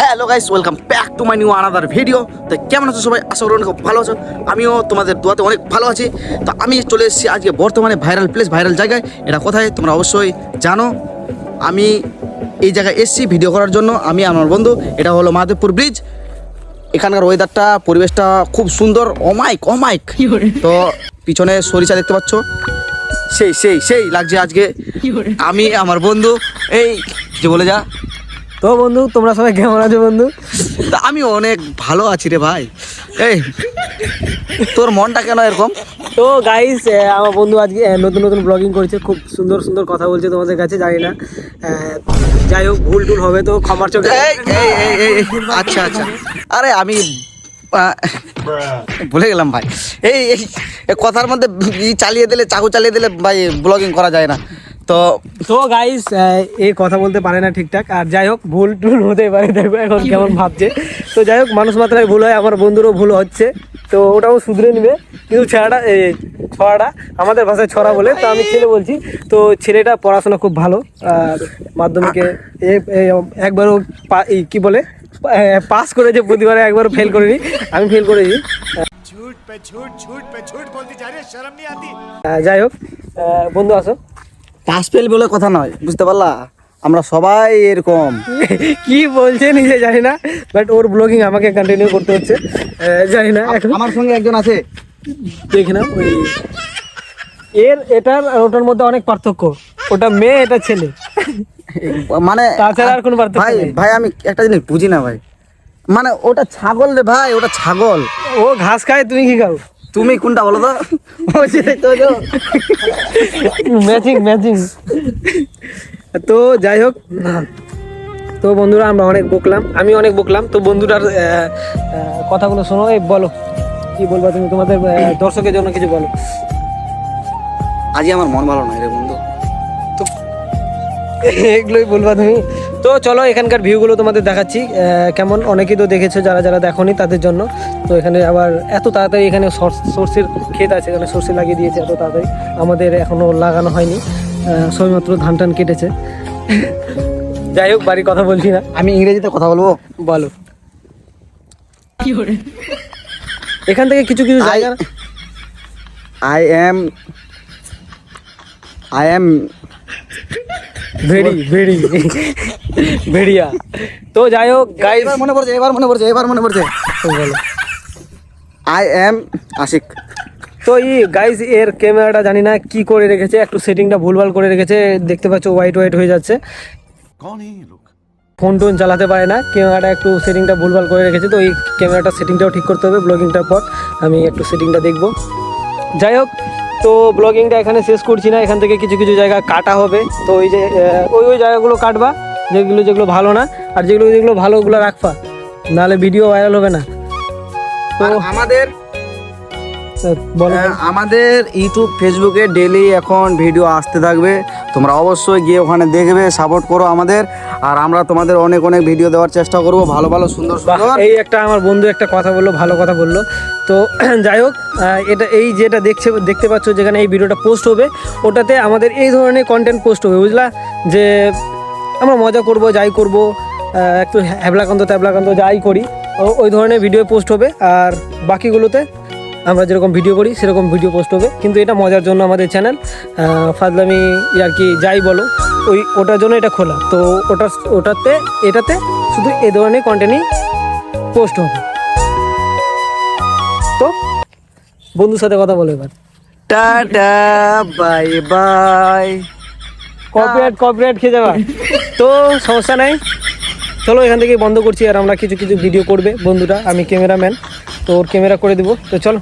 Hello guys welcome back to my new another video তো কেমন আছো সবাই? আশা করি অনেক ভালো আছো। আমিও তোমাদের দোয়াতে অনেক ভালো আছি। তো আমি চলে এসেছি আজকে বর্তমানে ভাইরাল প্লেস ভাইরাল জায়গায়। এটা কোথায় তোমরা অবশ্যই জানো। আমি এই জায়গায় এসেছি ভিডিও করার জন্য। আমি আমার বন্ধু এটা হলো মাধবপুর ব্রিজ এখানকার ওয়েদারটা পরিবেশটা খুব সুন্দর। অমাইক অমাইক তো পিছনে সরিষা দেখতে পাচ্ছ। সেই সেই সেই লাগছে আজকে। আমি আমার বন্ধু এই যে বলে যা। তো বন্ধু তোমরা সবাই কেমন আছো বন্ধু? তা আমি অনেক ভালো আছি রে ভাই। এই তোর মনটা কেন এরকম? তো গাইস আমার বন্ধু আজকে নতুন নতুন ব্লগিং করছে খুব সুন্দর সুন্দর কথা বলছে তোমাদের কাছে জানি না। যাই হোক ভুল টুল হবে তো ক্ষমার চোখে। আচ্ছা আচ্ছা। আরে আমি ভুলে গেলাম ভাই। এই কথার মধ্যে চালিয়ে দিলে চাকু চালিয়ে দিলে ভাই ব্লগিং করা যায় না। তো তো গাইস এ কথা বলতে পারে না ঠিকঠাক। আর যাই হোক ভুল টুল হতে পারে দেখো এখন কেমন ভাবছে। তো যাই হোক মানুষ মাত্রায় ভুল হয় আমার বন্ধুরও ভুল হচ্ছে। তো ওটাও শুধরে নেবে। কিন্তু ছেলেটা ছড়াটা আমাদের ভাষায় ছড়া বলে তো আমি ছেলে বলছি। তো ছেলেটা পড়াশোনা খুব ভালো মাধ্যমিকে একবারও কি বলে? পাস করেছে প্রতিবারে একবার ফেল করিনি আমি ফেল করেছি। যাই হোক বন্ধু আসো। পাস ফেল বলে কথা নয় বুঝতে পারলা? আমরা সবাই এরকম। কি বলছে নিজে জানি না বাট ওর ব্লগিং আমাকে কন্টিনিউ করতে হচ্ছে। জানি না এখন আমার সঙ্গে একজন আছে। দেখি না ওই এর এটার আর ওটার মধ্যে অনেক পার্থক্য। ওটা মেয়ে এটা ছেলে। মানে তাছাড়া আর কোনো পার্থক্য ভাই ভাই আমি একটা জিনিস বুঝি না ভাই। মানে ওটা ছাগল রে ভাই ওটা ছাগল। ও ঘাস খায় তুমি কি খাও? তুমি কোনটা বলো তো। ম্যাচিং ম্যাচিং তো যাই হোক তো বন্ধুরা আমরা অনেক বকলাম আমি অনেক বকলাম তো বন্ধুটার আহ, আহ, কথাগুলো শোনো এই বলো কি বলবা তুমি তোমাদের দর্শকের জন্য কিছু বলো। আজই আমার মন ভালো নয় রে বন্ধু। তো এগুলোই বলবা তুমি। তো চলো এখানকার ভিউগুলো তোমাদের দেখাচ্ছি কেমন অনেকেই তো দেখেছ যারা যারা দেখোনি তাদের জন্য। তো এখানে আবার এত তাড়াতাড়ি এখানে সর- সর্ষের ক্ষেত আছে এখানে সর্ষে লাগিয়ে দিয়েছে এত তাড়াতাড়ি। আমাদের এখনও লাগানো হয়নি আহ, সবেমাত্র ধান টান কেটেছে। যাই হোক বাড়ির কথা বলছি না। আমি ইংরেজিতে কথা বলব? বলো। এখান থেকে কিছু কিছু জায়গা I am I am very ভেড়ি। ভেড়িয়া তো যাই হোক গাইস এবার মনে পড়ছে এবার মনে পড়ছে এবার মনে পড়ছে। আই এম আশিক তো এই গাইজ এর ক্যামেরাটা জানি না কি করে রেখেছে একটু সেটিংটা ভুলভাল করে রেখেছে দেখতে পাচ্ছ হোয়াইট হোয়াইট হয়ে যাচ্ছে। ফোন টোন চালাতে পারে না ক্যামেরাটা একটু সেটিংটা ভুলভাল করে রেখেছে তো এই ক্যামেরাটা সেটিংটাও ঠিক করতে হবে ব্লগিংটার পর আমি একটু সেটিংটা দেখব। যাই হোক তো ব্লগিংটা এখানে শেষ করছি না এখান থেকে কিছু কিছু জায়গা কাটা হবে তো ওই যে ওই ওই জায়গাগুলো কাটবা। যেগুলো যেগুলো ভালো না আর যেগুলো যেগুলো ভালো ওগুলো রাখবা। নাহলে ভিডিও ভাইরাল হবে না। তো আমাদের বলো। আমাদের ইউটিউব ফেসবুকে ডেলি এখন ভিডিও আসতে থাকবে। তোমরা অবশ্যই গিয়ে ওখানে দেখবে সাপোর্ট করো আমাদের। আর আমরা তোমাদের অনেক অনেক ভিডিও দেওয়ার চেষ্টা করব। ভালো ভালো সুন্দর সুন্দর। এই একটা আমার বন্ধু একটা কথা বলল ভালো কথা বলল। তো যাই হোক এটা এই যেটা দেখছে দেখতে পাচ্ছ যেখানে এই ভিডিওটা পোস্ট হবে ওটাতে আমাদের এই ধরনের কন্টেন্ট পোস্ট হবে বুঝলা? যে আমরা মজা করব, যাই করব একটু হ্যাবলাকান্ত ট্যাবলাকান্ত যাই করি। ওই ধরনের ভিডিও পোস্ট হবে, আর বাকিগুলোতে আমরা যেরকম ভিডিও করি, সেরকম ভিডিও পোস্ট হবে। কিন্তু এটা মজার জন্য আমাদের চ্যানেল ফাজলামি আর কি যাই বলো, ওই, ওটার জন্য এটা খোলা। তো ওটা, ওটাতে, এটাতে শুধু এই ধরনের কন্টেন্টই পোস্ট হবে। তো বন্ধুর সাথে কথা বলো এবার। Tata bye bye copyright copyright খেয়ে যাবা। তো সমস্যা নাই। চলো এখান থেকে বন্ধ করছি আর আমরা কিছু কিছু ভিডিও করবে বন্ধুটা আমি ক্যামেরাম্যান তো ওর ক্যামেরা করে দেবো। তো চলো।